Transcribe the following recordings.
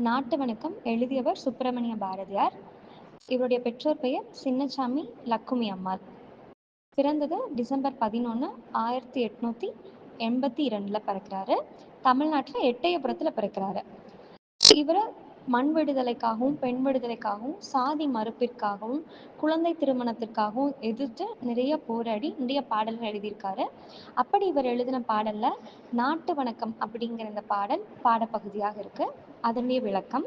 நாட்டு வணக்கம் எழுதியவர் சுப்பிரமணிய பாரதியார். இவருடைய பெற்றோர் பெயர் சின்னசாமி லக்குமி அம்மாள். பிறந்தது டிசம்பர் பதினொன்று ஆயிரத்தி எட்நூத்தி எண்பத்தி இரண்டுல பிறக்கிறாரு. தமிழ்நாட்டில் எட்டயபுரத்துல பிறக்கிறாரு. இவர் மண் விடுதலைக்காகவும் பெண் விடுதலைக்காகவும் சாதி மறுப்பிற்காகவும் குழந்தை திருமணத்திற்காகவும் எதிர்த்து நிறைய போராடி நிறைய பாடல்கள் எழுதியிருக்காரு. அப்படி இவர் எழுதின பாடல்ல நாட்டு வணக்கம் அப்படிங்கிற இந்த பாடல் பாடப்பகுதியாக இருக்கு. அதனுடைய விளக்கம்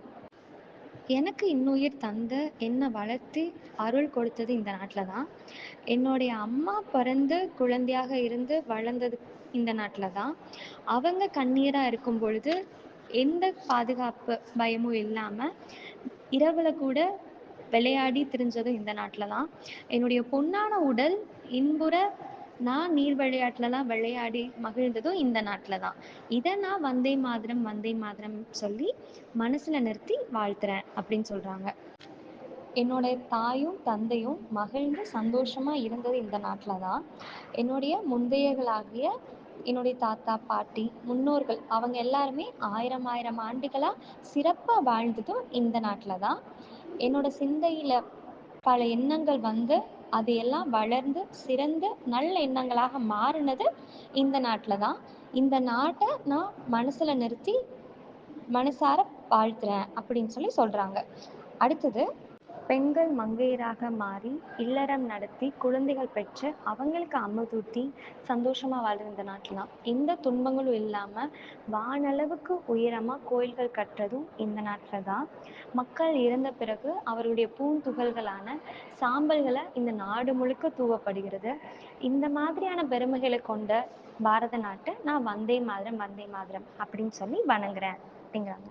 எனக்கு இன்னுயிர் தந்த என்னை வளர்த்து அருள் கொடுத்தது இந்த நாட்டில் தான். என்னுடைய அம்மா பிறந்து குழந்தையாக இருந்து வளர்ந்தது இந்த நாட்டில் தான். அவங்க கண்ணீராக இருக்கும் பொழுது எந்த பாதுகாப்பு பயமும் இல்லாமல் இரவில் கூட விளையாடி திரிஞ்சதும் இந்த நாட்டில் தான் என்னுடைய பொன்னான உடல் இன்புற நான் நீர் விளையாட்டுலலாம் விளையாடி மகிழ்ந்ததும் இந்த நாட்டில் தான் இதை நான் வந்தே மாதிரம் வந்தே மாதிரம் சொல்லி மனசில் நிறுத்தி வாழ்த்துறேன் அப்படின்னு சொல்கிறாங்க என்னோட தாயும் தந்தையும் மகிழ்ந்து சந்தோஷமாக இருந்தது இந்த நாட்டில் தான் என்னுடைய முந்தையர்களாகிய என்னுடைய தாத்தா பாட்டி முன்னோர்கள் அவங்க எல்லாருமே ஆயிரம் ஆயிரம் ஆண்டுகளாக சிறப்பாக வாழ்ந்ததும் இந்த நாட்டில் தான். என்னோட சிந்தையில் பல எண்ணங்கள் வந்து அது எல்லாம் வளர்ந்து சிறந்து நல்ல எண்ணங்களாக மாறினது இந்த நாட்டில் தான். இந்த நாட்டை நான் மனசில் நிறுத்தி மனசார வாழ்த்துறேன் அப்படின்னு சொல்லி சொல்கிறாங்க அடுத்தது பெண்கள் மங்கையராக மாறி இல்லறம் நடத்தி குழந்தைகள் பெற்று அவங்களுக்கு அமுதூட்டி சந்தோஷமா வாழ்ந்த இந்த நாட்டில் தான். எந்த துன்பங்களும் இல்லாம வானளவுக்கு உயரமா கோயில்கள் கட்டுறதும் இந்த நாட்டில் தான். மக்கள் இறந்த பிறகு அவருடைய பூந்துகள்களான சாம்பல்களை இந்த நாடு முழுக்க தூவப்படுகிறது. இந்த மாதிரியான பெருமைகளை கொண்ட பாரத நாட்டை நான் வந்தே மாதிரம் வந்தே மாதிரம் அப்படின்னு சொல்லி வணங்குறேன். அப்படிங்கிறாங்க.